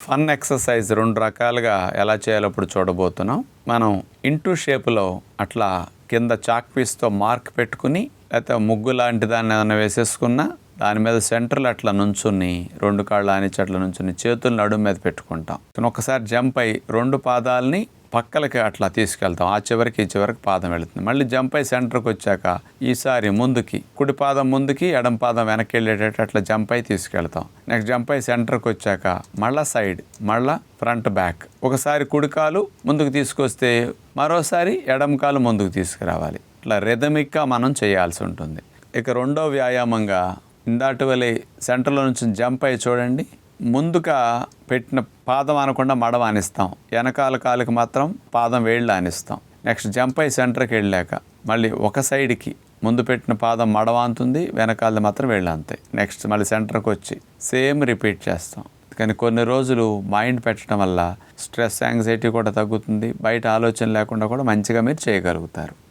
Fun exercise రెండు రకాలుగా ఎలా చేయాలో ఇప్పుడు చూడబోతున్నాం. మనం ఇంటూ షేపులో అట్లా కింద చాక్ పీస్తో మార్క్ పెట్టుకుని లేకపోతే ముగ్గు లాంటి దాన్ని ఏదైనా వేసేసుకున్నా దాని మీద సెంటర్లు అట్లా నుంచుని రెండు కాళ్ళు ఆనిచ్చి అట్లా నుంచుని చేతులు నడుము మీద పెట్టుకుంటాం. ఒకసారి జంప్ అయి రెండు పాదాలని పక్కలకి అట్లా తీసుకెళ్తాం. ఆ చివరికి ఈ చివరికి పాదం వెళుతుంది. మళ్ళీ జంప్ అయి సెంటర్కి వచ్చాక ఈసారి ముందుకి కుడి పాదం ముందుకి ఎడం పాదం వెనక్కి వెళ్ళేటట్టు అట్లా జంప్ అయి తీసుకెళ్తాం. నెక్స్ట్ జంప్ అయి సెంటర్కి వచ్చాక మళ్ళా సైడ్ మళ్ళా ఫ్రంట్ బ్యాక్. ఒకసారి కుడి కాలు ముందుకు తీసుకొస్తే మరోసారి ఎడం కాలు ముందుకు తీసుకురావాలి. ఇట్లా రిథమిక్గా మనం చేయాల్సి ఉంటుంది. ఇక రెండో వ్యాయామంగా ఇందాటి వలె సెంటర్లో నుంచి జంప్ అయ్యి చూడండి. ముందుగా పెట్టిన పాదం అనకుండా మడమ ఆనిస్తాం వెనకాల కాలుకి మాత్రం పాదం వేళ్ళు ఆనిస్తాం నెక్స్ట్ జంప్ అయ్యి సెంటర్కి వెళ్ళాక మళ్ళీ ఒక సైడ్కి ముందు పెట్టిన పాదం మడవాంతుంది వెనకాలది మాత్రం వేళ్ళు అంతాయి. నెక్స్ట్ మళ్ళీ సెంటర్కి వచ్చి సేమ్ రిపీట్ చేస్తాం. కానీ కొన్ని రోజులు మైండ్ పెట్టడం వల్ల స్ట్రెస్ యాంగ్జైటీ కూడా తగ్గుతుంది. బయట ఆలోచన లేకుండా కూడా మంచిగా మీరు చేయగలుగుతారు.